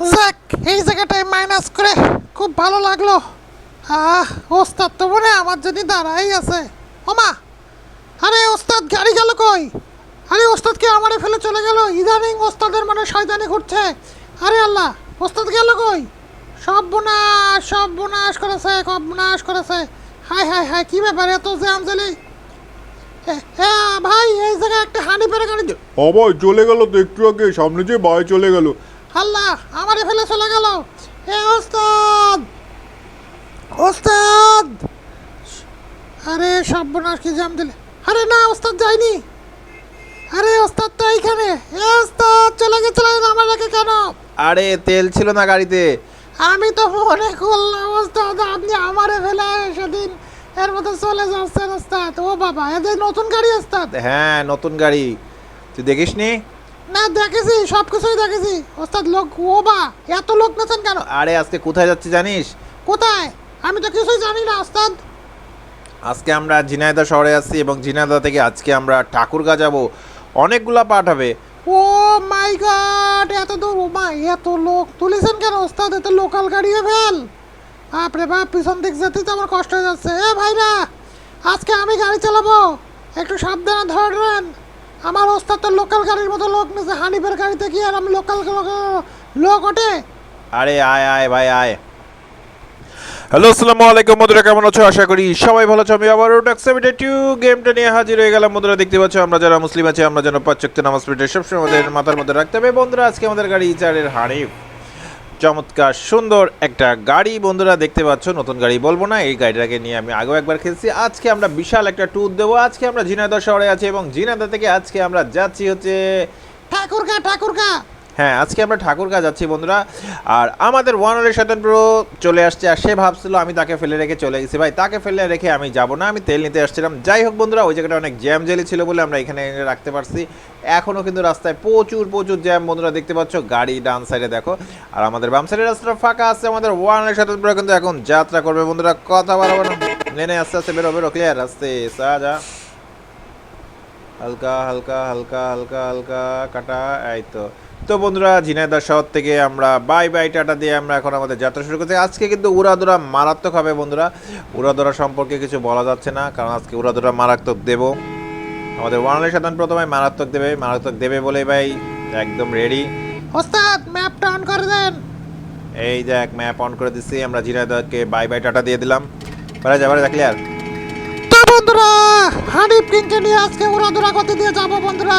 যাক, এই জায়গাটায় মাইনাস করে খুব ভালো লাগল। আহ, ওস্তাদ তো মনে আমার জন্য দাঁড়াই আছে। ওমা, আরে ওস্তাদ, গাড়ি গেল কই? আরে ওস্তাদ কি আমারে ফেলে চলে গেল? ইদানিং ওস্তাদের মানে শয়তানি ঘুরছে। আরে আল্লাহ, ওস্তাদ গেল কই? সব বোনাস সব বোনাস করেছে সব বোনাস করেছে। হাই হাই হাই কি ব্যাপার এত জ্যাম জেলি হ্যাঁ ভাই, এই জায়গায় একটা হাঁড়ি পেরে গাড়ি আবার চলে গেল তো, একটু আগে, সামনে যে বাই চলে গেল। আল্লাহ আমারে ফেলে চলে গেল। এ ওস্তাদ ওস্তাদ। আরে সর্বনাশ কি জাম দিলে। আরে না ওস্তাদ যায়নি। আরে ওস্তাদ তো এইখানে। এ ওস্তাদ চলে গেছিলেন আমার রেখে কেন? আরে তেল ছিল না গাড়িতে। আমি তো মনে করলাম ওস্তাদ আপনি আমারে ফেলে সেদিন এর মধ্যে চলে যাচ্ছেন ওস্তাদ। ও বাবা এদের নতুন গাড়ি ওস্তাদ? হ্যাঁ নতুন গাড়ি। তুই দেখিস নি না দেখেছি সব কিছুই দেখেছি। ওস্তাদ লোক ও বা এত লোক নেছেন কেন? আরে আজকে কোথায় যাচ্ছি জানিস? কোথায়? আমি তো কিছুই জানি না ওস্তাদ। আজকে আমরা ঝিনাইদহ শহরে আসছি এবং ঝিনাইদহ থেকে আজকে আমরা ঠাকুরগা যাব। অনেকগুলা পাঠ হবে। ও মাই গড এত দূর? ও মা এত লোক তুলেছেন কেন ওস্তাদ? এত লোকাল গাড়িও ফেল। বাপরে বাপ পিছন দিক যেতে তো আমার কষ্ট হয়ে যাচ্ছে। এ ভাইরা আজকে আমি গাড়ি চালাবো। একটু সাবধানে ধরেন। আমার ওস্তাদ তো লোকাল গাড়ির মতো লোক নিয়েছে হানিফের গাড়িতে কি আর আমি লোকাল লোক ওঠে। আরে আয় আয় ভাই, আয়। হ্যালো, আসসালামু আলাইকুম, বন্ধুরা, কেমন আছো? আশা করি সবাই ভালো আছো। আমি আবার ট্যাক্সিমিটে টু গেমটা নিয়ে হাজির হয়ে গেলাম। বন্ধুরা, দেখতে পাচ্ছ, আমরা যারা মুসলিম আছি, আমরা যেন পাঁচ চক্তি নামাজ পড়ে সবসময় আমাদের মাথার মধ্যে রাখতে হবে। বন্ধুরা, আজকে আমাদের গাড়ি চারের হানিফ চমৎকার, সুন্দর একটা গাড়ি। বন্ধুরা, দেখতে পাচ্ছ, নতুন গাড়ি বলব না, এই গাড়িটাকে নিয়ে আমি আগেও একবার খেলছি। আজকে আমরা বিশাল একটা ট্যুর দেবো। আজকে আমরা ঝিনাইদহ শহরে আছি এবং ঝিনাইদহ থেকে আজকে আমরা যাচ্ছি হচ্ছে ঠাকুরকা ঠাকুরকা হ্যাঁ আজকে আমরা ঠাকুরগা যাচ্ছি বন্ধুরা। আর আমাদের ওয়ান অলের সাথে প্রো চলে আসছে, আর সে ভাবছিল আমি তাকে ফেলে রেখে চলে গেছি। ভাই, তাকে ফেলে রেখে আমি যাব না, আমি তেল নিতে আসছিলাম। যাই হোক বন্ধুরা, ওই জায়গাটা অনেক জ্যাম জেলি ছিল বলে আমরা এখানে এনে রাখতে পারছি। এখনও কিন্তু রাস্তায় প্রচুর প্রচুর জ্যাম বন্ধুরা, দেখতে পাচ্ছ? গাড়ি ডান সাইডে দেখো। আর আমাদের বাম সাইডের রাস্তাটা ফাঁকা আছে, আমাদের ওয়ান অলের সাথে প্রো কিন্তু এখন যাত্রা করবে বন্ধুরা। কথা বাড়াবো না লেনে আস্তে আস্তে বেরো বেরো ক্লিয়ার আস্তে সা যা হালকা হালকা হালকা হালকা হালকা, কাটা, এই তো। তো বন্ধুরা, ঝিনাইদহ শহর থেকে আমরা বাই বাই টাটা দিয়ে আমরা এখন আমাদের যাত্রা শুরু করছি। আজকে কিন্তু উড়াদুরা মারাত্মক হবে বন্ধুরা। উড়াদুরা সম্পর্কে কিছু বলা যাচ্ছে না, কারণ আজকে উড়াদুরা মারাত্মক দেব। আমাদের ওয়ানলে সাধারণ প্রথমে মারাত্মক দেবে মারাত্মক দেবে বলে ভাই, একদম রেডি ওস্তাদ ম্যাপটা অন করে দেন। এই দেখ ম্যাপ অন করে দিচ্ছি আমরা ঝিনাইদহকে বাই বাই টাটা দিয়ে দিলাম। বারে যা বারে যা ক্লিয়ার তো বন্ধুরা হানিফ কিংকে নিয়ে আজকে উড়াদুরা গতি দিয়ে যাব বন্ধুরা।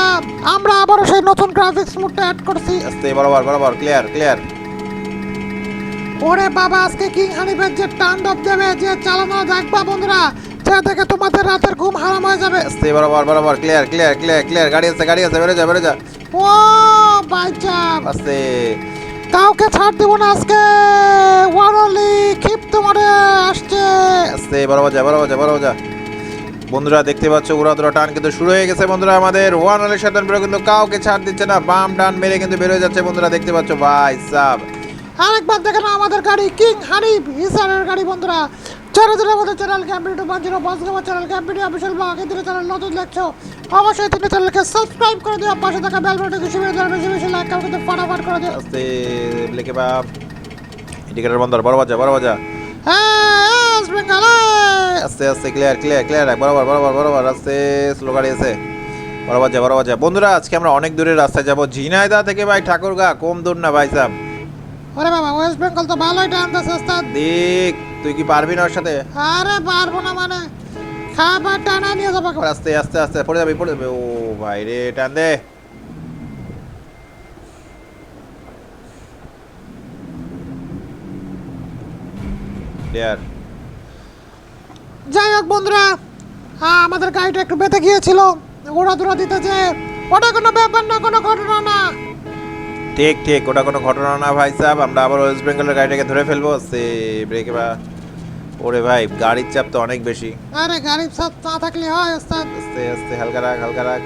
আমরা আবারও সেই নতুন গ্রাফিক্স মুডটা অ্যাড করছি। আস্তে বরাবর বরাবর ক্লিয়ার ক্লিয়ার ওরে বাবা আজকে কিং হানিফের যে টান্ডব দেবে যে চালানো দেখবা বন্ধুরা যা থেকে তোমাদের রাতের ঘুম হারাম হয়ে যাবে। আস্তে বরাবর বরাবর ক্লিয়ার ক্লিয়ার ক্লিয়ার ক্লিয়ার গাড়ি আছে গাড়ি আছে বেরো যা বেরো যা। ও বাইচাপ আস্তে। কাউকে ছাড় দিব না আজকে ওয়ারলি ক্ষিপ তোমারে আসছে। আস্তে বরাবর যা বরাবর যা বরাবর যা। বন্ধুরা দেখতে পাচ্ছ উড়াদুরা টান কিন্তু শুরু হয়ে গেছে বন্ধুরা আমাদের। ওয়ান আলের সাথে কিন্তু কাউকে ছাড় দিচ্ছে না বাম ডান মেরে কিন্তু বেরোয় যাচ্ছে বন্ধুরা দেখতে পাচ্ছ ভাই সাব। আরেকবার দেখে না আমাদের গাড়ি কিং হানিফ ইসারের গাড়ি বন্ধুরা। যারা যারা আমাদের চ্যানেল ক্যাম্পিটি টু বাঞ্জিরো বাস গামা চ্যানেল ক্যাম্পিটি অফিসিয়াল বা আগে দিনে চ্যানেল নতুন দেখছ অবশ্যই তিনি চ্যানেলকে সাবস্ক্রাইব করে দিও পাশে থাকা বেল বাটনটি বেশি বেশি বেশি লাইক করে দিও ফাটাফাট করে দিও। আস্তে লেকে বাপ। ইন্ডিকেটার বন্ধ কর, বরাবর যা বরাবর হ্যাঁ আস্তে আস্তে ক্লিয়ার ক্লিয়ার ক্লিয়ার বরাবর বরাবর বরাবর আস্তে স্লো গাড়ি আছে। বরাবর যা বরাবর যা। বন্ধুরা আজকে আমরা অনেক দূরের রাস্তায় যাব। ঝিনাইদা থেকে ভাই ঠাকুরগা কম দূর না ভাই সাহেব ওরে বাবা ওয়েস্ট বেঙ্গল তো ভালোই টানতেছে ওস্তাদ। দেখ তুই কি পারবি না ওর সাথে? আরে পারব না মানে খাবার টানা নিয়ে যাব। আস্তে আস্তে আস্তে পড়ে যাবে পড়ে যাবে। ও ভাই রে টান দে। ক্লিয়ার যাই হোক বন্ধুরা হ্যাঁ আমাদের গাড়িটা একটু বেঁধে গিয়েছিল। ওরা দূরা দিতে যে ওটা কোনো ব্যাপার না কোনো ঘটনা না। ঠিক ঠিক ওটা কোনো ঘটনা না ভাই সাহেব। আমরা আবার ওয়েস্ট বেঙ্গলের গাড়িটাকে ধরে ফেলব। সে ব্রেকে বা ওরে ভাই গাড়ির চাপ তো অনেক বেশি। আরে গাড়ির চাপ না থাকলে হয় ওস্তাদ। আস্তে আস্তে হালকা রাখ হালকা রাখ।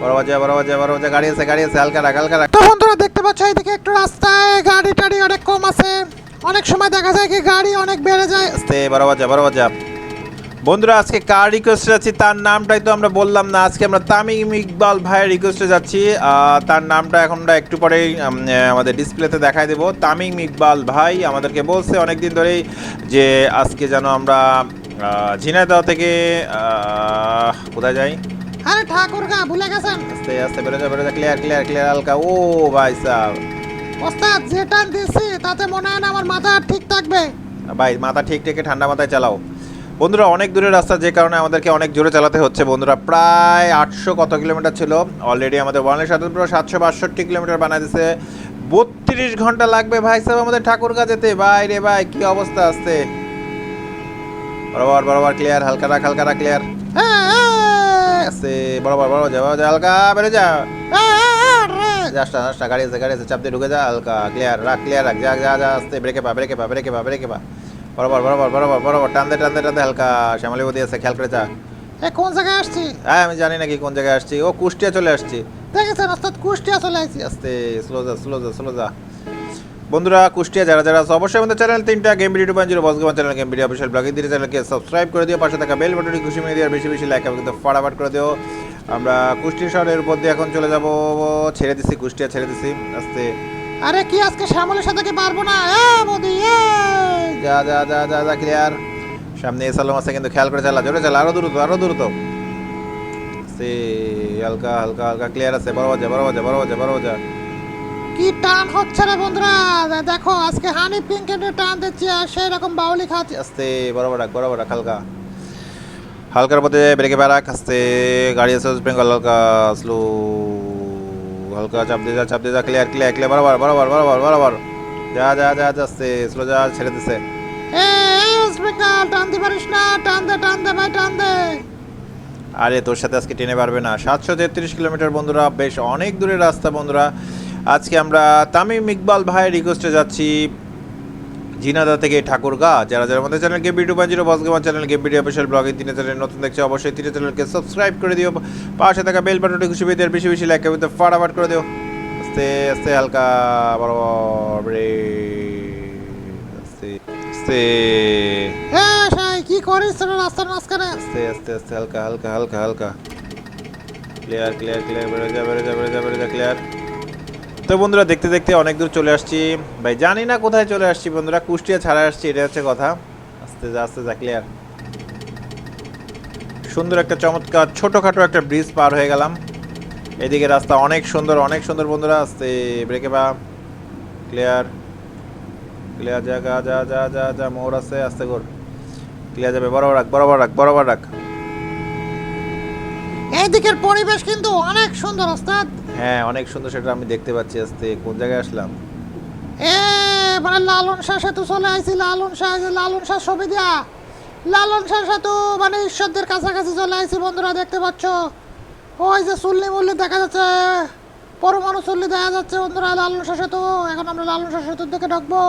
বড় বাজা বড় বাজা বড় বাজা গাড়ি আছে গাড়ি আছে হালকা রাখ হালকা রাখ। তো বন্ধুরা দেখতে পাচ্ছ এইদিকে একটু রাস্তায় গাড়ি টাড়ি অনেক কম আছে। অনেক সময় দেখা যায় কি গাড়ি অনেক বেড়ে যায়। আস্তে বড় বাজা বড় বাজা বন্ধুরা আজকে কার রিকোয়েস্টে যাচ্ছি তার নামটাই তো আমরা বললাম না। আজকে আমরা তামিম ইকবাল ভাইয়ের রিকোয়েস্টে যাচ্ছি। তার নামটা এখন আমরা একটু পরেই আমাদের ডিসপ্লেতে দেখাই দেবো। তামিম ইকবাল ভাই আমাদেরকে বলছে অনেক দিন ধরেই যে আজকে যেন আমরা ঝিনাইদহ থেকে কোথায় যাই? আরে ঠাকুর গা ভুলে গেছেন? আস্তে আস্তে বেরো যা বেরো যা ক্লিয়ার ক্লিয়ার ক্লিয়ার হালকা। ও ভাই সাহ ওস্তাদ যে টান দিচ্ছি তাতে মনে হয় না আমার মাথা ঠিক থাকবে। ভাই মাথা ঠিক রেখে ঠান্ডা মাথায় চালাও। বন্ধুরা অনেক দূরের রাস্তা যে কারণে আমাদেরকে অনেক জোরে চালাতে হচ্ছে। বন্ধুরা প্রায় আটশো কত কিলোমিটার ছিল? অলরেডি আমাদের ওয়ানের সাথে সাতশো বাষট্টি কিলোমিটার বানাই দিছে। বত্রিশ ঘণ্টা লাগবে ভাই সাহেব আমাদের ঠাকুরগা যেতে ভাই রে ভাই কি অবস্থা আসছে বরাবর বরাবর ক্লিয়ার হালকা রাখ হালকা রাখ ক্লিয়ার হ্যাঁ, হ্যাঁ, বরাবর বরাবর যা বরাবর হালকা বেড়ে যা হ্যাঁ, হ্যাঁ। রাস্তা রাস্তা গাড়ি আছে গাড়ি আছে চাপ দিয়ে ঢুকে যা হালকা ক্লিয়ার রাখ ক্লিয়ার রাখ যা যা যা আস্তে ব্রেকে পা ব্রেকে পা ব্রেকে পা ব্রেকে পা। বরাবর বরাবর বরাবর বরাবর টানতে টানতে টানতে হালকা শ্যামলি বদি আছে খেয়াল করে যা। এ কোন জায়গায় আসছি? হ্যাঁ আমি জানি নাকি কোন জায়গায় আসছি। ও কুষ্টিয়া চলে আসছি। দেখেছেন ওস্তাদ কুষ্টিয়া চলে আসছি আস্তে স্লো যা স্লো যা স্লো যা। বন্ধুরা কুষ্টিয়া যারা যারা আছে অবশ্যই আমাদের চ্যানেল তিনটা game video two point zero boss gamer channel game video official blogging দিয়ে চ্যানেলকে সাবস্ক্রাইব করে দিও পাশে থাকা বেল বাটনটি খুশি মেরে দিয়ে বেশি বেশি লাইক কিন্তু ফটাফট করে দিও। আমরা কুষ্টিয়া শহরের উপর দিয়ে এখন চলে যাব ছেড়ে দিছি কুষ্টিয়া ছেড়ে দিছি। আস্তে। আরে কি আজকে শ্যামলের সাথে কি পারব না? এ মোদি যা যা যা যা যা ক্লিয়ার সামনে এসালাম আছে কিন্তু খেয়াল করে চালা জোরে চালা আরও দ্রুত আরও দ্রুত। সে হালকা হালকা হালকা ক্লিয়ার আছে বড় বাজা বড় বাজা বড় বাজা বড় বাজা। কি টান হচ্ছে রে বন্ধুরা? দেখো আজকে হানি পিঙ্কের টান দিচ্ছি আর সেই রকম বাউলি খাচ্ছি। আস্তে বরাবর রাখ বরাবর রাখ হালকা। হালকার মধ্যে ব্রেকে বেড়াক আস্তে গাড়ি আছে ওয়েস্ট বেঙ্গল হালকা স্লো হালকা চাপ দিয়ে যা চাপ দিয়ে যা ক্লিয়ার ক্লিয়ার ক্লিয়ার বরাবর বরাবর বরাবর বরাবর। যা যা যা যা আস্তে স্লো যা ছেড়ে দিছে। এ ওয়েস্ট বেঙ্গল টান দি পারিস না ভাই আরে তোর সাথে আজকে টেনে পারবে না। সাতশো তেত্রিশ কিলোমিটার বন্ধুরা বেশ অনেক দূরের রাস্তা বন্ধুরা। আজকে আমরা তামিম ইকবাল ভাইয়ের রিকোয়েস্টে যাচ্ছি। জিনাদা থেকে ঠাকুরগা। যারা যারা আমাদের চ্যানেল গেম ভিডিও পাঁচ zero boss gamer channel game video official ব্লগে তিনে চ্যানেল নতুন দেখছে অবশ্যই তিনে চ্যানেলকে সাবস্ক্রাইব করে দিও। পাশে থাকা বেল বাটনটি খুশি পেয়ে বেশি বেশি লাইক করতে ফাটাফাট করে দিও। আস্তে আস্তে হালকা বরাবর আস্তে আস্তে। এ সাই কি করিস তোরা রাস্তার মাঝখানে? আস্তে আস্তে আস্তে হালকা হালকা হালকা হালকা। ক্লিয়ার ক্লিয়ার ক্লিয়ার বেরো যা বেরো যা বেরো যা বেরো যা ক্লিয়ার তো বন্ধুরা, দেখতে দেখতে অনেক দূর চলে আসছি। ভাই, জানি না কোথায় চলে আসছি বন্ধুরা, কুষ্টিয়া ছাড়া আসছি এটা হচ্ছে কথা। আস্তে যা আস্তে যা ক্লিয়ার সুন্দর একটা চমৎকার, ছোটোখাটো একটা ব্রিজ পার হয়ে গেলাম। এদিকে রাস্তা অনেক সুন্দর অনেক সুন্দর বন্ধুরা, আস্তে ব্রেকে বা। ক্লিয়ার ক্লিয়ার যা, গা, যা যা যা যা মোর আছে, আস্তে কর ক্লিয়ার যাবে, বরাবর রাখ বরাবর রাখ বরাবর রাখ। এইদিকের পরিবেশ কিন্তু অনেক সুন্দর, ওস্তাদ। হ্যাঁ অনেক সুন্দর সেটা আমি দেখতে পাচ্ছি আস্তে কোন জায়গায় আসলাম? এ মানে লালন শাহ সেতু চলে আইছি লালন শাহ লালন শাহ ছবি দিয়া। লালন শাহ সেতু মানে ঈশ্বরদের কাছাকাছি চলে আইছি বন্ধুরা দেখতে পাচ্ছ? ওই যে চুল্লি মুল্লি দেখা যাচ্ছে পরমাণু চুল্লি দেখা যাচ্ছে বন্ধুরা লালন শাহ সেতু। এখন আমরা লালন শাহ সেতুর দিকে ঢুকবো।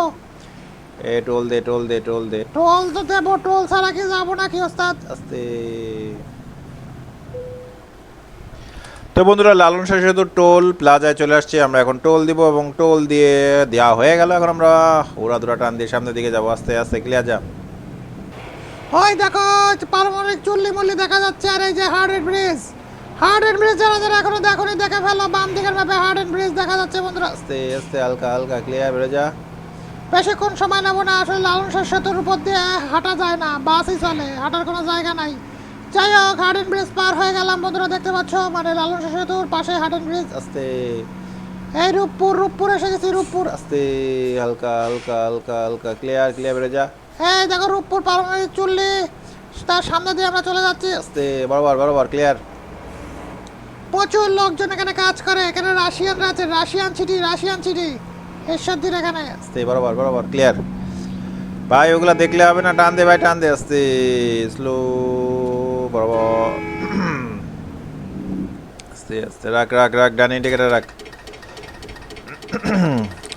এ টোল দে টোল দে টোল দে। টোল তো দেবো টোল ছাড়া কি যাব নাকি ওস্তাদ? আস্তে। তো বন্ধুরা লালন শাহ সেতু টোল প্লাজায় চলে আসছি। আমরা এখন টোল দিব এবং টোল দিয়ে দেওয়া হয়ে গেল। এখন আমরা উড়া দুরা টান দিয়ে সামনের দিকে যাব। আস্তে আস্তে ক্লিয়ার যা। ওই দেখো পারমাণবিক চুল্লি মুল্লি দেখা যাচ্ছে। আর এই যে হার্ডের ব্রিজ হার্ডের ব্রিজ যারা যারা এখনও দেখোনি দেখে ফেলো। বাম দিকের ম্যাপে হার্ডের ব্রিজ দেখা যাচ্ছে বন্ধুরা। আস্তে আস্তে হালকা হালকা ক্লিয়ার বেরো যা। বেশিক্ষণ সময় নেব না। আসলে লালন শাহ সেতুর উপর দিয়ে হাঁটা যায় না। বাসই চলে হাঁটার কোনো জায়গা নাই। যাই হোক হার্ডেন ব্রিজ পার হয়ে গেলাম বন্ধুরা দেখতে পাচ্ছ মানে লালন সেতুর পাশে হার্ডেন ব্রিজ। আস্তে। এই রূপপুর রূপপুর এসে গেছি রূপপুর। আস্তে হালকা হালকা হালকা হালকা ক্লিয়ার ক্লিয়ার বেরো যা। এই দেখো রূপপুর পারমাণবিক চুল্লি তার সামনে দিয়ে আমরা চলে যাচ্ছি। আস্তে বরাবর বরাবর ক্লিয়ার প্রচুর লোকজন এখানে কাজ করে এখানে রাশিয়ানরা আছে রাশিয়ান সিটি রাশিয়ান সিটি ঈশ্বরদীর এখানে। আস্তে বরাবর বরাবর ক্লিয়ার ভাই ওগুলা দেখলে হবে না টান দে ভাই টান দে আস্তে স্লো বরাবর। আস্তে আস্তে রাখ রাখ রাখ ডান ইন্ডিকেটার রাখ।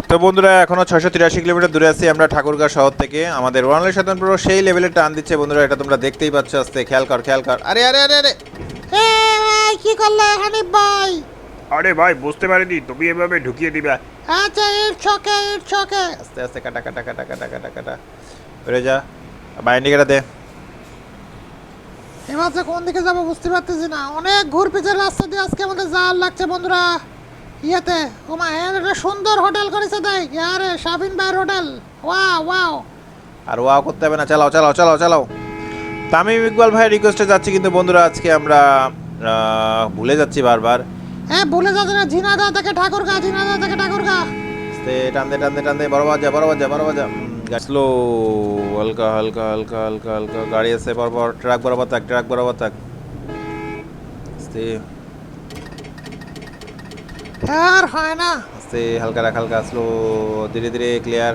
তো বন্ধুরা এখনও ছয়শো তিরাশি কিলোমিটার দূরে আছি আমরা ঠাকুরগাঁ শহর থেকে। আমাদের ওয়ানলে সাধারণ পুরো সেই লেভেলে টান দিচ্ছে বন্ধুরা এটা তোমরা দেখতেই পাচ্ছ আস্তে। খেয়াল কর খেয়াল কর। আরে আরে আরে আরে। কি করলে হানিফ ভাই? আরে ভাই বুঝতে পারিনি তুমি এভাবে ঢুকিয়ে দিবে। আচ্ছা ইট ছকে ইট ছকে আস্তে আস্তে কাটা কাটা কাটা কাটা কাটা। কাটা বেরো যা বা ইন্ডিকেটার দে। যে কোন দিকে যাব বুঝতে পারতেছি না। অনেক ঘুর পিচের রাস্তা দিয়ে আজকে আমাদের জাল লাগছে বন্ধুরা। ইয়েতে ওমা হ্যাঁ একটা সুন্দর হোটেল করেছে দেখ আরে শাবিন ভাইয়ের হোটেল। Wow wow. আর ওয়াও করতে হবে না চালাও চালাও চালাও চালাও। তামিম ইকবাল ভাইয়ের রিকোয়েস্টে যাচ্ছি কিন্তু বন্ধুরা আজকে আমরা ভুলে যাচ্ছি বারবার। হ্যাঁ ভুলে যাচ্ছে না ঝিনাদা থেকে ঠাকুরগা ঝিনাদা থেকে ঠাকুরগা। আস্তে টানতে টানতে টানতে বড় বাজা বড় বাজা বড় বাজা। স্লো হালকা হালকা হালকা হালকা হালকা গাড়ি আছে পরপর ট্রাক বরাবর থাক ট্রাক বরাবর থাক। আস্তে। আর হয় না। আস্তে হালকা রাখ হালকা স্লো ধীরে ধীরে ক্লিয়ার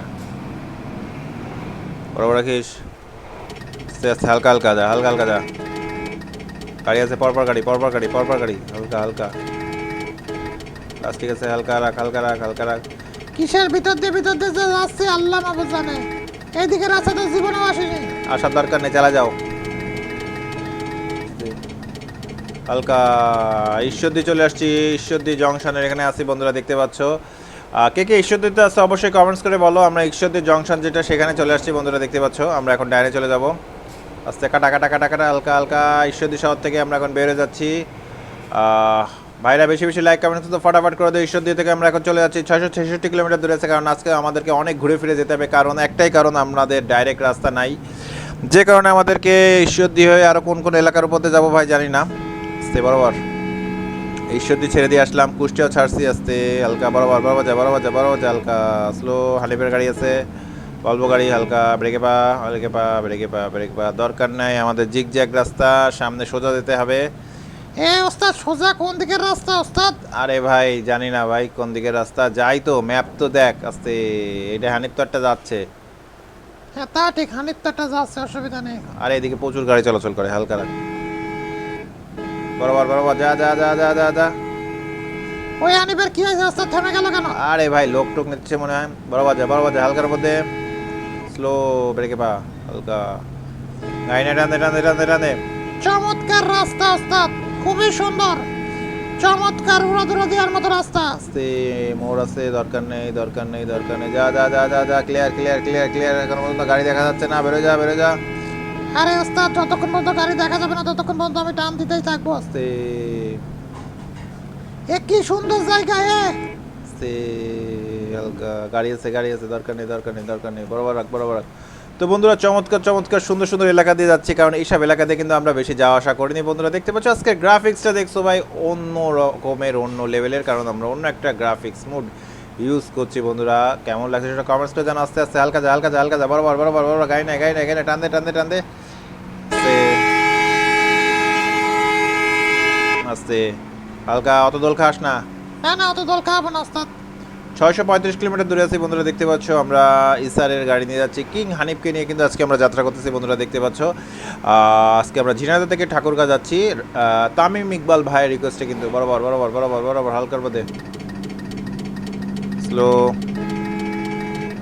বরাবর রাখিস। আস্তে আস্তে হালকা হালকা যা হালকা হালকা যা। গাড়ি আছে পরপর গাড়ি পরপর গাড়ি পরপর গাড়ি হালকা হালকা। ঠিক আছে হালকা রাখ হালকা রাখ হালকা রাখ। কিসের ভিতর দিয়ে ভিতর দিয়ে যাচ্ছে, আল্লাহ মাবুদ জানে। এইদিকে রাস্তা তো জীবনেও আসেনি। আসার দরকার নেই, চালা যাও। হালকা ঈশ্বরদী চলে আসছি, ঈশ্বরদী জংশনের এখানে আছি, বন্ধুরা দেখতে পাচ্ছ। কে কে ঈশ্বরদীতে আছে অবশ্যই কমেন্টস করে বলো। আমরা ঈশ্বরদী জংশন যেটা, সেখানে চলে আসছি, বন্ধুরা দেখতে পাচ্ছ। আমরা এখন ডাইরে চলে যাব। আস্তে কাটা কাটা কাটা কাটা, হালকা হালকা ঈশ্বরদী শহর থেকে আমরা এখন বেরো যাচ্ছি। ভাইরা, বেশি বেশি লাইক কমেন্টস তো ফটাফট করে দিও। ঈশ্বরদী থেকে আমরা এখন চলে যাচ্ছি ছয়শো ছেষট্টি কিলোমিটার দূরে আছে, কারণ আজকে আমাদেরকে অনেক ঘুরে ফিরে যেতে হবে। কারণ একটাই কারণ, আমাদের ডাইরেক্ট রাস্তা নাই। যে কারণে আমাদেরকে ঈশ্বরদী হয়ে আরও কোন কোন এলাকার উপর দিয়ে যাব ভাই জানি না। আস্তে, বরাবর। ঈশ্বরদী ছেড়ে দিয়ে আসলাম, কুষ্টিয়াও ছাড়ছি আসতে, হালকা, বরাবর বরাবর যা বরাবর যা বরাবর যা, হালকা স্লো হালিপের গাড়ি আছে অল্প গাড়ি, হালকা ব্রেকে পা, হালকে পা ব্রেকে পা ব্রেক পা। দরকার নাই, আমাদের জিগ জ্যাগ রাস্তা, সামনে সোজা যেতে হবে। এ ওস্তাদ সোজা কোন দিকের রাস্তা ওস্তাদ? আরে ভাই জানি না ভাই কোন দিকে রাস্তা? যাই তো ম্যাপ তো দেখ আস্তে এটা হানিফ তো একটা যাচ্ছে। হ্যাঁ তা ঠিক হানিফ তো একটা যাচ্ছে অসুবিধা নেই। আর এদিকে প্রচুর গাড়ি চলাচল করে হালকা রাখ বরাবর বরাবর যা যা যা যা যা যা। ওই হানিফের কি হয়েছে রাস্তা থেমে গেল কেন? আরে ভাই লোক টোক নিচ্ছে মনে হয়। বরাবর যা বরাবর যা হালকার মধ্যে। স্লো ব্রেকে পা হালকা। গাড়ি না টানতে টানতে টানতে টানতে। চমৎকার রাস্তা ওস্তাদ। খুবই সুন্দর। চমৎকার উড়াদুরা দেওয়ার মতো রাস্তা। আস্তে মোড় আছে দরকার নেই দরকার নেই দরকার নেই। যা যা যা যা যা ক্লিয়ার ক্লিয়ার ক্লিয়ার ক্লিয়ার এখন পর্যন্ত গাড়ি দেখা যাচ্ছে না। বেরো যা বেরো যা। আরে ওস্তাদ যতক্ষণ পর্যন্ত গাড়ি দেখা যাবে না ততক্ষণ পর্যন্ত আমি টান দিতেই থাকব। আস্তে। এ কি সুন্দর জায়গা এ। আস্তে হালকা। গাড়ি আছে গাড়ি আছে দরকার নেই দরকার নেই দরকার নেই। বরাবর রাখ বরাবর রাখ। তো বন্ধুরা, চমৎকার চমৎকার, সুন্দর সুন্দর এলাকা দিয়ে যাচ্ছি, কারণ এইসব এলাকাতে কিন্তু আমরা বেশি যাওয়া আসা করিনি বন্ধুরা। দেখতে পাচ্ছ আজকে গ্রাফিক্সটা দেখছ ভাই, অন্য রকমের, অন্য লেভেলের কারণ আমরা অন্য একটা গ্রাফিক্স মুড ইউজ করছি বন্ধুরা। কেমন লাগছে সেটা কমেন্টস করে জানো আস্তে আস্তে, হালকা যা হালকা যা হালকা যা বরাবর বরাবর বরাবর গাড়ি নাই গাড়ি নাই গাড়ি নাই টানতে টানতে টানতে আস্তে আস্তে, হালকা, অত দোল খাস না। না না, অত দল খাব না, ওস্তাদ। ছয়শো পঁয়ত্রিশ কিলোমিটার দূরে আছি, বন্ধুরা দেখতে পাচ্ছ আমরা ইসারের গাড়ি নিয়ে যাচ্ছি। কিং হানিফকে নিয়ে কিন্তু আজকে আমরা যাত্রা করতেছি, বন্ধুরা দেখতে পাচ্ছ। আজকে আমরা ঝিনাইদহ থেকে ঠাকুরগা যাচ্ছি। তামিম ইকবাল ভাইয়ের রিকোয়েস্টে কিন্তু, বরাবর বরাবর বরাবর বরাবর হালকার মধ্যে স্লো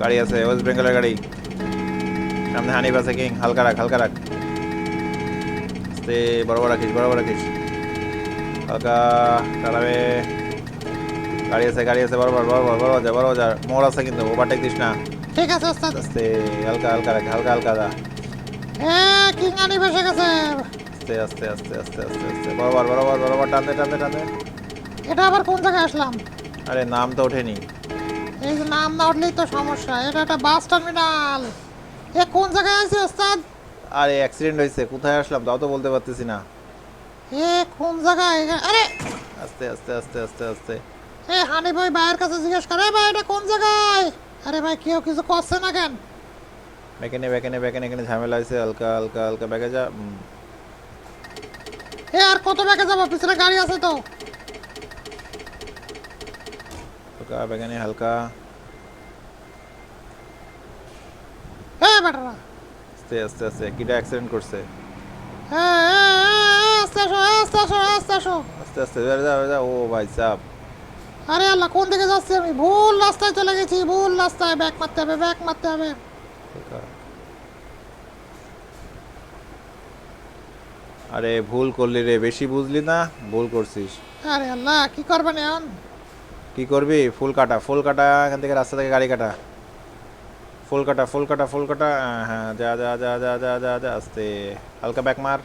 গাড়ি আছে ওয়েস্ট বেঙ্গলের গাড়ি। সামনে হানিফ আছে, কিং, হালকা রাখ হালকা রাখ। আস্তে, বরাবর রাখিস বরাবর রাখিস। হালকা টানাবে গাড়ি আছে গাড়ি আছে বরাবর বরাবর বরাবর যা বরাবর যা। মোড় আছে কিন্তু ওভারটেক দিস না। ঠিক আছে ওস্তাদ। আস্তে হালকা হালকা রাখ হালকা হালকা যা। এ কিং হানিফ এসে গেছে। আস্তে আস্তে আস্তে আস্তে আস্তে আস্তে। বরাবর বরাবর বরাবর টানতে টানতে টানতে। এটা আবার কোন জায়গায় আসলাম? আরে নাম তো ওঠেনি। এই যে নাম না উঠলেই তো সমস্যা। এটা একটা বাস টার্মিনাল। এ কোন জায়গায় আছে ওস্তাদ? আরে অ্যাক্সিডেন্ট হয়েছে কোথায় আসলাম? তাও তো বলতে পারতেছি না। এ কোন জায়গায়? আরে! আস্তে আস্তে আস্তে আস্তে আস্তে। এ হানি ভাই ভাইয়ের কাছে জিজ্ঞেস করে ভাই এটা কোন জায়গায়? আরে ভাই কেউ কিছু করছে না কেন? বেকেনে বেকেনে বেকেনে এখানে ঝামেলা হয়েছে হালকা হালকা হালকা ব্যাগে যা এ আর কত ব্যাগে যাব? পিছনে গাড়ি আছে তো। হালকা হালকা। এ বেটারা। আস্তে আস্তে আস্তে কিটা অ্যাক্সিডেন্ট করছে। এ, আস্তে আসো আস্তে আসো আস্তে আসো। আস্তে আস্তে যা যা যা ও ভাই সাহ আরে আল্লাহ কোন দিকে যাচ্ছি আমি? ভুল রাস্তায় চলে গেছি ভুল রাস্তায়। ব্যাক মারতে হবে ব্যাক মারতে হবে। আরে ভুল করলি রে বেশি বুঝলি না ভুল করছিস। আরে আল্লাহ কি করবেন এখন? কি করবি? ফুল কাটা ফুল কাটা এখান থেকে রাস্তা থেকে গাড়ি কাটা। ফুল কাটা ফুল কাটা ফুল কাটা হ্যাঁ যা যা যা যা যা যা যা আস্তে। হালকা ব্যাক মার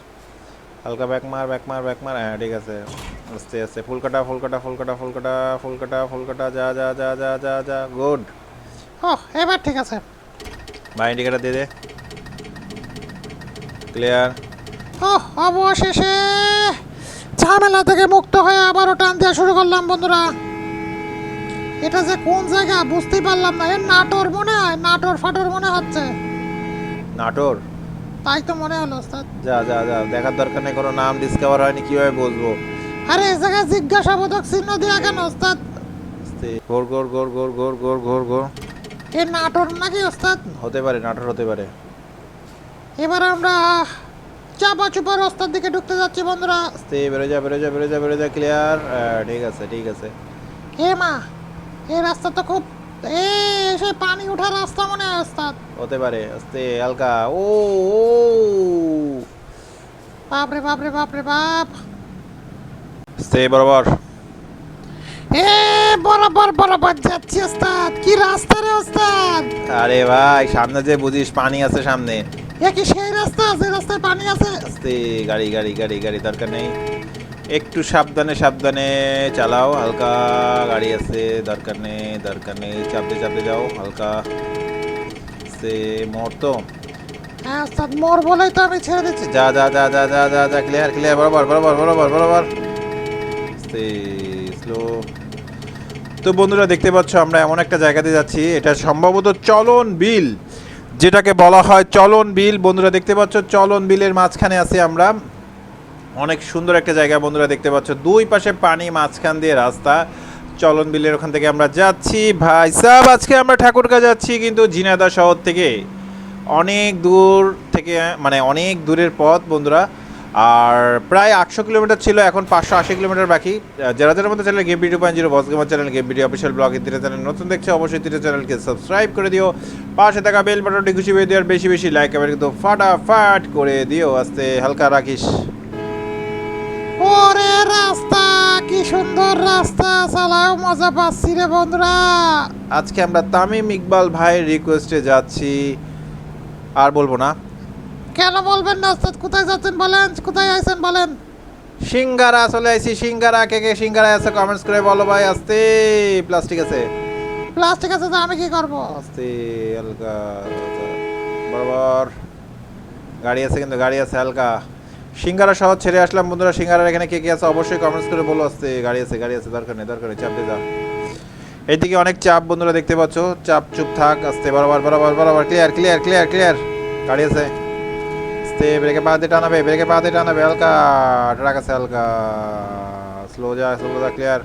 হালকা ব্যাক মার ব্যাক মার ব্যাক মার হ্যাঁ ঠিক আছে। আস্তে আস্তে ফুলকাটা ফুলকাটা ফুলকাটা ফুলকাটা ফুলকাটা ফুলকাটা যা যা যা যা যা যা গুড। ও এবার ঠিক আছে। ভাই ইন্ডিকেটার দিয়ে দে। ক্লিয়ার ও অবশেষে ঝামেলা থেকে মুক্ত হয়ে আবারও টান দেওয়া শুরু করলাম বন্ধুরা। এটা যে কোন জায়গা বুঝতেই পারলাম না। এর নাটোর মনে হয় নাটোর ফাটোর মনে হচ্ছে। নাটোর? তাই তো মনে হলো ওস্তাদ। যা যা যা দেখার দরকার নেই কোনো নাম ডিসকভার হয়নি কীভাবে বলব আরে এই জায়গায় জিজ্ঞাসাবোধক চিহ্ন দেওয়া কেন ওস্তাদ? ঘোর ঘোর ঘোর ঘোর ঘোর ঘোর ঘোর ঘোর। এ নাটোর নাকি ওস্তাদ? হতে পারে নাটোর হতে পারে। এবার আমরা চাপা চুপার রাস্তার দিকে ঢুকতে যাচ্ছি বন্ধুরা। আস্তে বেরো যা বেরো যা বেরো যা বেরো যা ক্লিয়ার ঠিক আছে ঠিক আছে। হে মা এই রাস্তা তো খুব এ সে পানি ওঠার রাস্তা মনে হয় ওস্তাদ। হতে পারে আস্তে হালকা। ও ও। বাপরে বাপরে বাপরে বাপ। বরাবর। বরাবর বরাবর যাচ্ছি ওস্তাদ। কি রাস্তা রে ওস্তাদ? আরে ভাই সামনে যে বুঝিস পানি আছে সামনে। এ কি সেই রাস্তা? যে রাস্তায় পানি আছে? আস্তে গাড়ি গাড়ি গাড়ি গাড়ি দরকার নেই। একটু সাবধানে সাবধানে চালাও হালকা গাড়ি আছে দরকার নেই দরকার নেই। চাপতে চাপতে যাও হালকা। সে মোড় তো হ্যাঁ ওস্তাদ মোর বলেই তো আমি ছেড়ে দিচ্ছি। যা যা যা যা যা যা যা ক্লিয়ার ক্লিয়ার বরাবর বরাবর বরাবর বরাবর। আস্তে স্লো তো বন্ধুরা দেখতে পাচ্ছ আমরা এমন একটা জায়গাতে যাচ্ছি, এটা সম্ভবত চলন বিল, যেটাকে বলা হয় চলন বিল। বন্ধুরা দেখতে পাচ্ছ, চলন বিলের মাঝখানে আছি আমরা। অনেক সুন্দর একটা জায়গা বন্ধুরা দেখতে পাচ্ছ। দুই পাশে পানি, মাঝখান দিয়ে রাস্তা। চলন বিলের ওখান থেকে আমরা যাচ্ছি। ভাই সাহ আজকে আমরা ঠাকুরগা যাচ্ছি কিন্তু জিনাদা শহর থেকে। অনেক দূর থেকে মানে অনেক দূরের পথ বন্ধুরা। আর প্রায় আটশো কিলোমিটার ছিল এখন পাঁচশো আশি কিলোমিটার বাকি। যারা যারা মধ্যে channel game video point zero boss gamer channel game video official vlog ইত্যাদি চ্যানেল নতুন দেখছে অবশ্যই তিরে চ্যানেলকে সাবস্ক্রাইব করে দিও। পাশে থাকা বেল বাটনটি খুশি হয়ে দিও আর বেশি বেশি লাইক এবার কিন্তু ফাটাফাট করে দিও। আস্তে হালকা রাখিস। ওরে রাস্তা কি সুন্দর রাস্তা চালাও মজা পাচ্ছি রে বন্ধুরা। আজকে আমরা তামিম ইকবাল ভাইয়ের রিকোয়েস্টে যাচ্ছি। আর বলব না। কেন বলবেন না ওস্তাদ? কোথায় যাচ্ছেন বলেন? কোথায় আছেন বলেন? সিঙ্গারা চলে আইছি সিঙ্গারা। কে কে সিঙ্গারা আছে কমেন্টস করে বলো ভাই। আস্তে প্লাস্টিক আছে। প্লাস্টিক আছে তো আমি কি করব? আস্তে হালকা। বরাবর। গাড়ি আছে কিন্তু গাড়ি আছে হালকা। সিঙ্গারা শহর ছেড়ে আসলাম। বন্ধুরা সিঙ্গারার এখানে কে কে আছে অবশ্যই কমেন্টস করে বলো। আসতে গাড়ি আছে গাড়ি আছে দরকার নেই দরকার নেই চাপ দিয়ে যা। এইদিকে অনেক চাপ বন্ধুরা দেখতে পাচ্ছ। চাপ চুপ থাক আস্তে বরাবর বরাবর বরাবর। ক্লিয়ার ক্লিয়ার ক্লিয়ার ক্লিয়ার গাড়ি আছে। আস্তে, ব্রেকে পা দিয়ে টানাবে, ব্রেকে পা দিয়ে টানাবে, হালকা ট্রাক আছে হালকা। স্লো যা স্লো যা ক্লিয়ার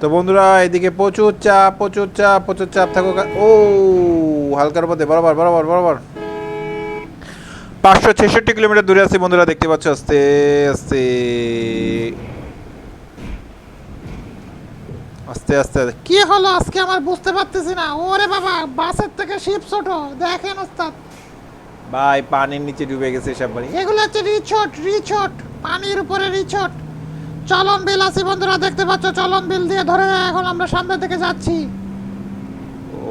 তো বন্ধুরা, এদিকে প্রচুর চাপ প্রচুর চাপ প্রচুর চাপ থাকুক। ও, হালকার মধ্যে, বরাবর বরাবর বরাবর। পাঁচশো ছেষট্টি কিলোমিটার দূরে আছি বন্ধুরা, দেখতে পাচ্ছ, আস্তে আস্তে। আস্তে আস্তে কি হলো আজকে? আমার বুঝতে পারতেছি না। ওরে বাবা, বাসের থেকে শিপ ছোট। দেখেন ওস্তাদ। ভাই, পানির নিচে ডুবে গেছে সব বাড়ি। এগুলো হচ্ছে রিচট রিচট পানির উপরে রিচট চলন বিল আছে বন্ধুরা, দেখতে পাচ্ছ, চলন বিল দিয়ে ধরে এখন আমরা সামনের দিকে যাচ্ছি।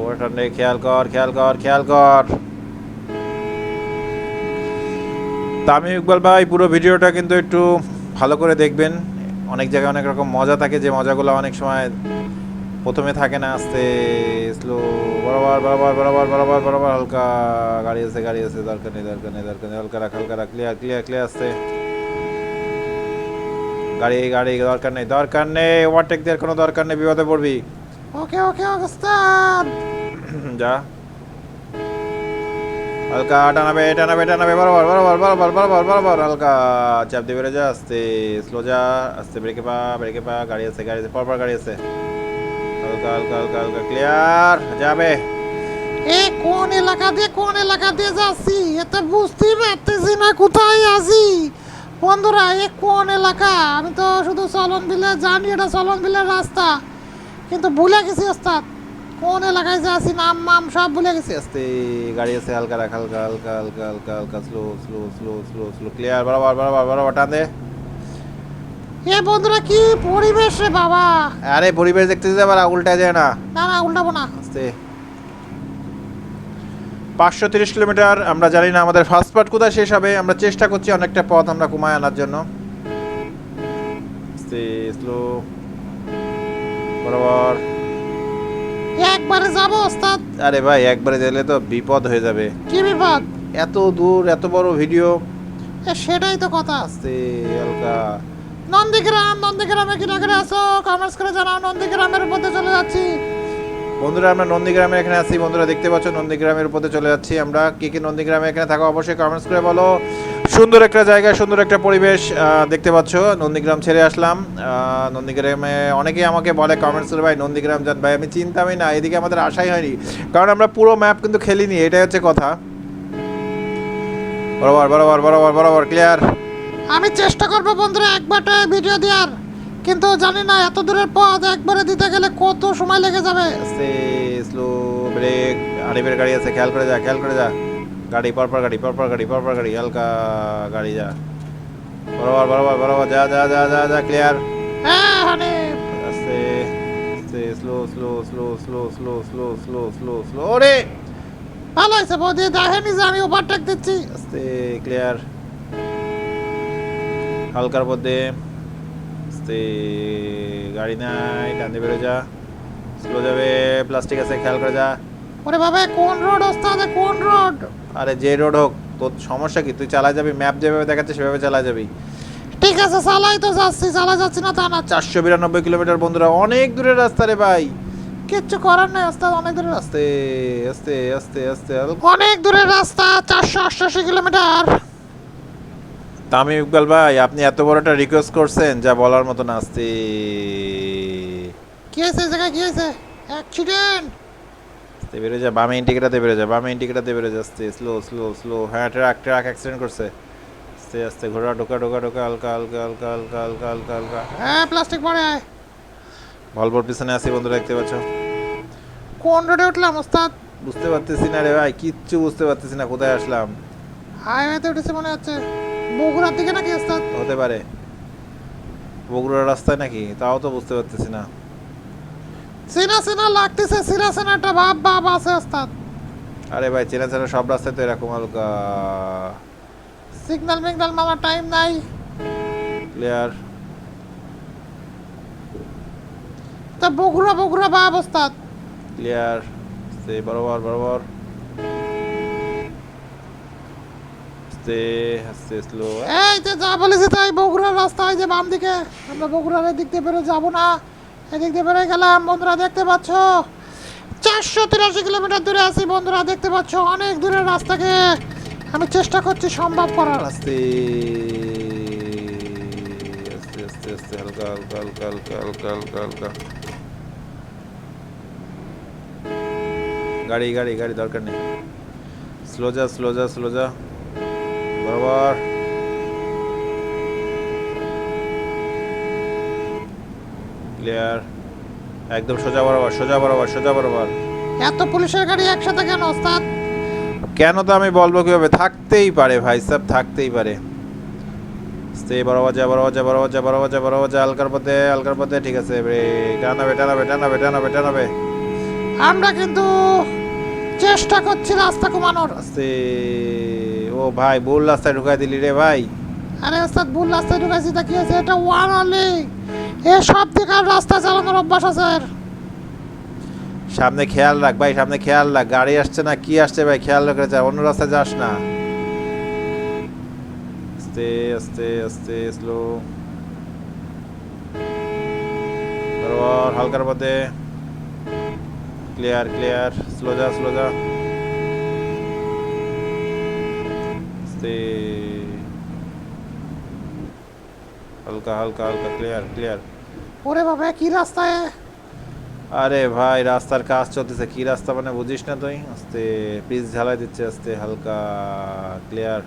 ওটা নে, খেয়াল কর খেয়াল কর খেয়াল কর। তামিম ইকবাল ভাই, পুরো ভিডিওটা কিন্তু একটু ভালো করে দেখবেন। অনেক জায়গায় অনেক রকম মজা থাকে, যে মজাগুলো অনেক সময় প্রথমে থাকে না আস্তে স্লো বরাবর বরাবর বরাবর বরাবর বরাবর হালকা গাড়ি আছে গাড়ি আছে দরকার নেই দরকার নেই দরকার নেই হালকা রাখ হালকা রাখ ক্লিয়ার ক্লিয়ার ক্লিয়ার আসতে। গাড়ি গাড়ি দরকার নেই দরকার নেই ওভারটেক দেওয়ার কোনো দরকার নেই বিপদে পড়বি। ওকে ওকে ওস্তাদ যা। হালকা টানাবে টানাবে টানাবে বরাবর বরাবর বরাবর বরাবর বরাবর হালকা চাপ দিয়ে বেড়ে যা আস্তে স্লো যা আস্তে ব্রেকে পা ব্রেকে পা গাড়ি আছে গাড়ি আছে পরপর গাড়ি আছে। হালকা হালকা হালকা হালকা ক্লিয়ার যাবে। এ কোন এলাকা দিয়ে কোন এলাকা দিয়ে যাচ্ছি? এতে বুঝতেই পারতেছি না কোথায় আছি? বন্ধুরা এ কোন এলাকা? আমি তো শুধু চলন বিলে জানি এটা চলন বিলের রাস্তা। কিন্তু ভুলে গেছি ওস্তাদ। কোন এলাকায় যে আছি নাম মাম সব ভুলে গেছি। আস্তে গাড়ি আছে হালকা রাখ হালকা হালকা হালকা হালকা হালকা slow slow slow slow slow clear বরাবর বরাবর বরাবর টান দে। এ বন্ধুরা কি পরিবেশ রে বাবা। আরে পরিবেশ দেখতে উল্টা যায় না। না না উল্টাবো না। আস্তে। পাঁচশো তিরিশ কিলোমিটার আমরা জানি না আমাদের ফার্স্ট পার্ট কোথায় শেষ হবে। আমরা চেষ্টা করছি অনেকটা পথ আমরা কমায় আনার জন্য। স্লো বরাবর। একবারে যাব ওস্তাদ। আরে ভাই একবারে গেলে তো বিপদ হয়ে যাবে। কি বিপদ? এত দূর এত বড় ভিডিও সেটাই তো কথা। আস্তে হালকা। নন্দীগ্রাম, নন্দীগ্রামে কি নগরে আছো? কমার্স করে জানাও, নন্দীগ্রামের মধ্যে চলে যাচ্ছি। বন্ধুরা, আমরা নন্দীগ্রামের এখানে আছি। বন্ধুরা, দেখতে পাচ্ছ নন্দীগ্রামের উপরে চলে যাচ্ছি আমরা। কে কে নন্দীগ্রামে এখানে থাকো অবশ্যই কমেন্টস করে বলো। সুন্দর একটা জায়গা সুন্দর একটা পরিবেশ দেখতে পাচ্ছ। নন্দীগ্রাম ছেড়ে আসলাম। নন্দীগ্রামে অনেকেই আমাকে বলে কমেন্টস করে, ভাই, নন্দীগ্রাম যান। ভাই, আমি চিন্তামই না। এদিকে আমাদের আশাই হয়নি। কারণ আমরা পুরো ম্যাপ কিন্তু খেলিনি। এটাই হচ্ছে কথা। বরাবর বরাবর বরাবর বরাবর ক্লিয়ার আমি চেষ্টা করব বন্ধুরা একবারটা ভিডিও দেওয়ার। কিন্তু জানি না এত দূরের পথ একবারে দিতে গেলে কত সময় লেগে যাবে। Slow brake. আরিফের গাড়ি আছে খেয়াল করে যা খেয়াল করে যা। গাড়ি পরপর গাড়ি পর পরপর গাড়ি পর পরপর গাড়ি হালকা গাড়ি যা। বরাবর বরাবর বরাবর যা যা যা যা যা ক্লিয়ার হ্যাঁ হানি আস্তে আস্তে slow slow slow slow slow slow slow slow slow. ওরে! ভালো হয়েছে বৌদি দেখেনি যে আমি ওভারটেক দিচ্ছি। আস্তে ক্লিয়ার হালকার মধ্যে গাড়ি নাই ডান দিয়ে বেরো যা। স্লো যাবে প্লাস্টিক আছে খেয়াল করে যা। ওরে বাবা কোন রোড ওস্তাদ কোন রোড আরে যে রোড হোক তোর সমস্যা কি? তুই চালা যাবি ম্যাপ যেভাবে দেখাচ্ছে সেভাবে চালা যাবি। ঠিক আছে চালাই তো যাচ্ছি চালা যাচ্ছি না তা না। চারশো বিরানব্বই কিলোমিটার বন্ধুরা অনেক দূরের রাস্তা রে ভাই। কিচ্ছু করার নেই ওস্তাদ অনেক দূরের রাস্তা। আস্তে আস্তে আস্তে আস্তে অনেক দূরের রাস্তা চারশো অষ্টাশি কিলোমিটার। তামিম ইকবাল ভাই আপনি এত বড় একটা রিকোয়েস্ট করছেন যা বলার মতো না আস্তে কি হয়েছে জায়গায়? কি হয়েছে? অ্যাক্সিডেন্ট বেরো যা বামে ইন্টিগ্রেটাতে বেরো যা বামে ইন্টিগ্রেটাতে বেরো যা আস্তে স্লো স্লো স্লো হ্যাঁ ট্রাক ট্রাক অ্যাক্সিডেন্ট করছে। আস্তে আস্তে ঘোড়া ঢোকা ঢোকা ঢোকা হালকা হালকা হালকা হালকা হালকা হালকা হালকা। হ্যাঁ প্লাস্টিক পড়ে। আয় ভলভোর পিছনে আসি বন্ধুরা দেখতে পাচ্ছ? কোন রোডে উঠলাম ওস্তাদ? বুঝতে পারতেছি না রে ভাই কিচ্ছু বুঝতে পারতেছি না কোথায় আসলাম? হাইওয়েতে উঠেছে মনে হচ্ছে। বগুড়ার দিকে নাকি ওস্তাদ? হতে পারে। বগুড়ার রাস্তায় নাকি? তাও তো বুঝতে পারতেছি না। চেনা চেনা লাগতেছে চেনা চেনা একটা ভাব ভাব আছে ওস্তাদ। আরে ভাই চেনা চেনা সব রাস্তায় তো এরকম হালকা সিগন্যাল মিগন্যাল মারার টাইম নাই। ক্লিয়ার তা বগুড়া বগুড়া ভাব ওস্তাদ। ক্লিয়ার সে বরাবর বরাবর। আস্তে আস্তে স্লো এই যে যা বলেছি তাই বগুড়ার রাস্তা এই যে বাম দিকে। আমরা বগুড়ার এদিক দিয়ে বেরো যাব না। এদিক দিয়ে বেরোয় গেলাম বন্ধুরা দেখতে পাচ্ছ? চারশো তিরাশি কিলোমিটার দূরে আছি বন্ধুরা দেখতে পাচ্ছ? অনেক দূরের রাস্তাকে। আমি চেষ্টা করছি সম্ভব করার। আস্তে আস্তে আস্তে আস্তে হালকা হালকা হালকা হালকা হালকা হালকা হালকা। গাড়ি গাড়ি গাড়ি দরকার নেই। স্লো যা স্লো যা স্লো যা। বরাবর ক্লিয়ার একদম সোজা বরাবর সোজা বরাবর সোজা বরাবর। এত পুলিশের গাড়ি একসাথে কেন ওস্তাদ? কেন তো আমি বলব কীভাবে? থাকতেই পারে ভাই সাহেব থাকতেই পারে। স্তে বরাবর যা বরাবর যা বরাবর যা বরাবর যা বরাবর যা হালকার পথে হালকার পথে ঠিক আছে টানাবে টানাবে টানাবে টানাবে টানাবে আমরা কিন্তু চেষ্টা করছি রাস্তা কমানোর। আস্তে। ও ভাই ভুল রাস্তায় ঢুকাই দিলি রে ভাই। আরে ওস্তাদ ভুল রাস্তায় ঢুকাইছি তা কি আছে এটা ওয়ান অনলি এ সব দিকের রাস্তা চালানোর অভ্যাস আছে এর। সামনে খেয়াল রাখ ভাই সামনে খেয়াল রাখ। গাড়ি আসছে না কি আসছে ভাই? খেয়াল রেখে যা অন্য রাস্তায় যাস না। আস্তে আস্তে আস্তে স্লো হালকার মধ্যে। ক্লিয়ার ক্লিয়ার স্লো যা স্লো যা। আস্তে হালকা হালকা হালকা ক্লিয়ার ক্লিয়ার ওরে বাবা কি রাস্তায় আরে ভাই রাস্তার কাজ চলতেছে কি রাস্তা মানে বুঝিস না তুই? আস্তে পিচ ঝালাই দিচ্ছে আস্তে হালকা ক্লিয়ার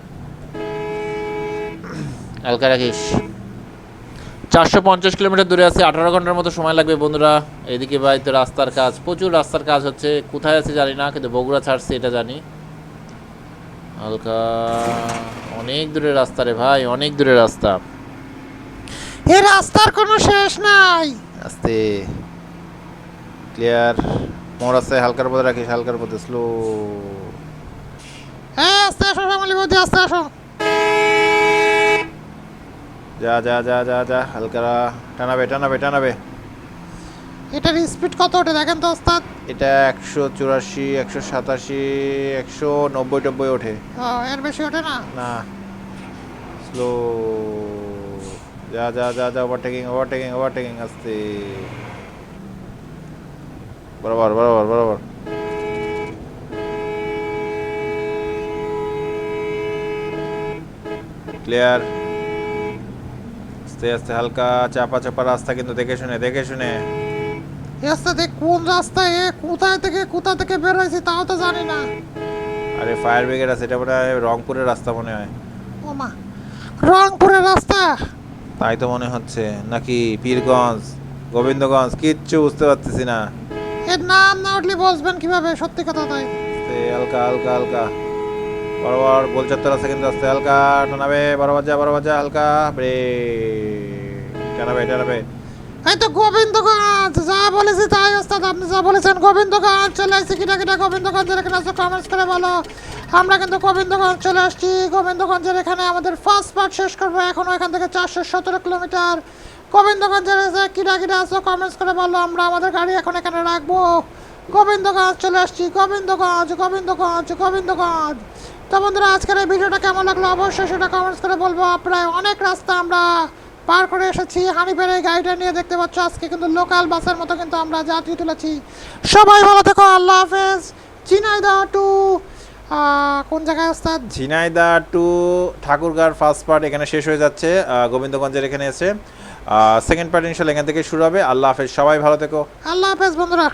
হালকা রাখিস। চারশো পঞ্চাশ কিলোমিটার দূরে আছে আঠারো ঘণ্টার মতো সময় লাগবে বন্ধুরা। এদিকে ভাই তো রাস্তার কাজ প্রচুর রাস্তার কাজ হচ্ছে। কোথায় আছে জানি না কিন্তু বগুড়া ছাড়ছে এটা জানি। হালকা অনেক দূরে রাস্তা রে ভাই অনেক দূরে রাস্তা। এ রাস্তার কোনো শেষ নাই। আস্তে। ক্লিয়ার মোড় আছে হালকার পথে রাখিস হালকার পথে স্লো হ্যাঁ আস্তে আসো ফ্যামিলি বৌদি আস্তে আসো। যা যা যা যা যা হালকা টানাবে টানাবে টানাবে। এটার স্পিড কত ওঠে দেখেন তো ওস্তাদ? এটা একশো চুরাশি একশো সাতাশি একশো নব্বই টব্বই ওঠে। এর বেশি ওঠে না? না। স্লো যা যা যা যা ওভারটেকিং ওভারটেকিং ওভারটেকিং আসতে বরাবর বরাবর বরাবর। ক্লিয়ার আস্তে আস্তে হালকা চাপা চাপা রাস্তা কিন্তু দেখে শুনে দেখে শুনে। ওস্তাদ কোন রাস্তায় এ কোথায় থেকে কোথা থেকে বের হয়েছে তাও তো জানি না। আরে ফায়ার ব্রিগেড আছে এটা মনে হয় রংপুরের রাস্তা মনে হয়। ও মা রংপুরের রাস্তা? তাই তো মনে হচ্ছে নাকি পীরগঞ্জ গোবিন্দগঞ্জ কিচ্ছু বুঝতে পারতেছি না। এর নাম না উঠলে বসবেন কীভাবে সত্যি কথা তাই। হালকা হালকা হালকা। বরাবর গোল চত্বর আছে কিন্তু আস্তে হালকা টানাবে বরাবর যা বরাবর যা হালকা ব্রেক। টানাবে টানাবে। এই তো গোবিন্দগঞ্জ, যা বলেছি তাই ওস্তাদ, আপনি যা বলেছেন গোবিন্দগঞ্জ, চলে আসছি কিনা কিনা গোবিন্দগঞ্জের এখানে আসো কমেন্টস করে বলো। আমরা কিন্তু গোবিন্দগঞ্জ চলে আসছি। গোবিন্দগঞ্জের এখানে আমাদের ফার্স্ট পার্ট শেষ করব। এখনও এখান থেকে চারশো সতেরো কিলোমিটার। গোবিন্দগঞ্জের এসে কিনা কিনা আসো কমেন্টস করে বলো। আমরা আমাদের গাড়ি এখন এখানে রাখব। গোবিন্দগঞ্জ চলে আসছি। গোবিন্দগঞ্জ গোবিন্দগঞ্জ গোবিন্দগঞ্জ। তো বন্ধুরা, আজকের এই ভিডিওটা কেমন লাগল? অবশ্যই সেটা কমেন্টস করে বলব। প্রায় অনেক রাস্তা আমরা পার করে এসেছি। হানিফের এই গাড়িটা নিয়ে দেখতে পাচ্ছ আজকে কিন্তু লোকাল বাসের মতো কিন্তু আমরা যাত্রী তুলেছি। সবাই ভালো থেকো আল্লাহ হাফেজ। চিনাইদা টু কোন জায়গায় ওস্তাদ? ঝিনাইদা টু ঠাকুরগাঁর ফার্স্ট পার্ট এখানে শেষ হয়ে যাচ্ছে গোবিন্দগঞ্জের এখানে এসে। সেকেন্ড পার্ট ইনশাল্লাহ এখান থেকে শুরু হবে। আল্লাহ হাফেজ সবাই ভালো থেকো। আল্লাহ হাফেজ বন্ধুরা।